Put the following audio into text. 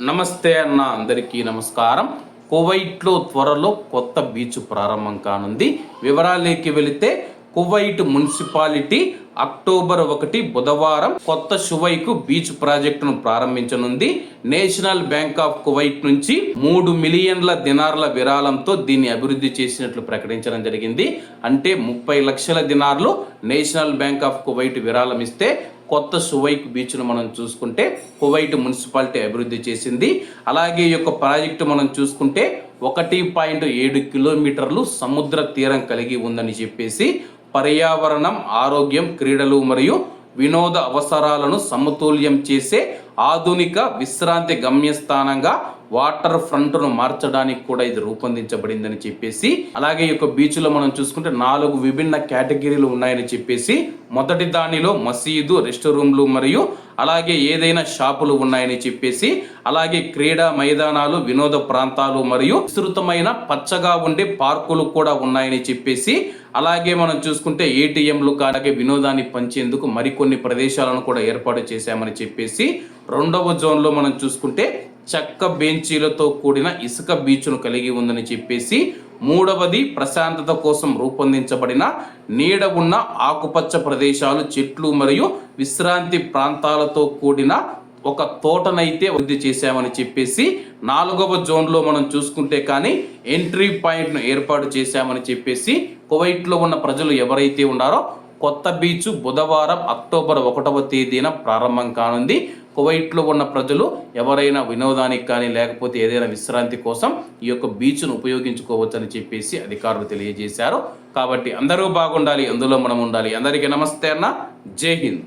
నమస్తే అన్న అందరికీ నమస్కారం. కువైట్లో త్వరలో కొత్త బీచ్ ప్రారంభం కానుంది. వివరాలేకి వెళితే కువైట్ మున్సిపాలిటీ అక్టోబర్ ఒకటి బుధవారం కొత్త షువైకు బీచ్ ప్రాజెక్టును ప్రారంభించనుంది. నేషనల్ బ్యాంక్ ఆఫ్ కువైట్ నుంచి మూడు మిలియన్ల దినార్ల విరాళంతో దీన్ని అభివృద్ధి చేసినట్లు ప్రకటించడం జరిగింది. అంటే ముప్పై లక్షల దినార్లు నేషనల్ బ్యాంక్ ఆఫ్ కువైట్ విరాళం ఇస్తే కొత్త సువైక్ బీచ్ను మనం చూసుకుంటే కువైట్ మున్సిపాలిటీ అభివృద్ధి చేసింది. అలాగే ఈ యొక్క ప్రాజెక్టు మనం చూసుకుంటే ఒకటి పాయింట్ ఏడు కిలోమీటర్లు సముద్ర తీరం కలిగి ఉందని చెప్పేసి పర్యావరణం ఆరోగ్యం క్రీడలు మరియు వినోద అవసరాలను సమతుల్యం చేసే ఆధునిక విశ్రాంతి గమ్యస్థానంగా వాటర్ ఫ్రంట్ను మార్చడానికి కూడా ఇది రూపొందించబడిందని చెప్పేసి అలాగే ఈ యొక్క బీచ్లో మనం చూసుకుంటే నాలుగు విభిన్న కేటగిరీలు ఉన్నాయని చెప్పేసి మొదటి దానిలో మసీదు రెస్ట్ రూమ్లు మరియు అలాగే ఏదైనా షాపులు ఉన్నాయని చెప్పేసి అలాగే క్రీడా మైదానాలు వినోద ప్రాంతాలు మరియు విస్తృతమైన పచ్చగా ఉండే పార్కులు కూడా ఉన్నాయని చెప్పేసి అలాగే మనం చూసుకుంటే ఏటీఎంలు అలాగే వినోదాన్ని పంచేందుకు మరికొన్ని ప్రదేశాలను కూడా ఏర్పాటు చేశామని చెప్పేసి రెండవ జోన్లో మనం చూసుకుంటే చెక్క బెంచీలతో కూడిన ఇసుక బీచ్ను కలిగి ఉందని చెప్పేసి మూడవది ప్రశాంతత కోసం రూపొందించబడిన నీడ ఉన్న ఆకుపచ్చ ప్రదేశాలు చెట్లు మరియు విశ్రాంతి ప్రాంతాలతో కూడిన ఒక తోటనైతే వృద్ధి చేశామని చెప్పేసి నాలుగవ జోన్లో మనం చూసుకుంటే కానీ ఎంట్రీ పాయింట్ను ఏర్పాటు చేశామని చెప్పేసి కువైట్లో ఉన్న ప్రజలు ఎవరైతే ఉన్నారో కొత్త బీచ్ బుధవారం అక్టోబర్ ఒకటవ తేదీన ప్రారంభం కానుంది. కువైట్లో ఉన్న ప్రజలు ఎవరైనా వినోదానికి కానీ లేకపోతే ఏదైనా విశ్రాంతి కోసం ఈ యొక్క బీచ్ను ఉపయోగించుకోవచ్చని చెప్పేసి అధికారులు తెలియజేశారు. కాబట్టి అందరూ బాగుండాలి అందులో మనం ఉండాలి. అందరికీ నమస్తే అన్న. జై హింద్.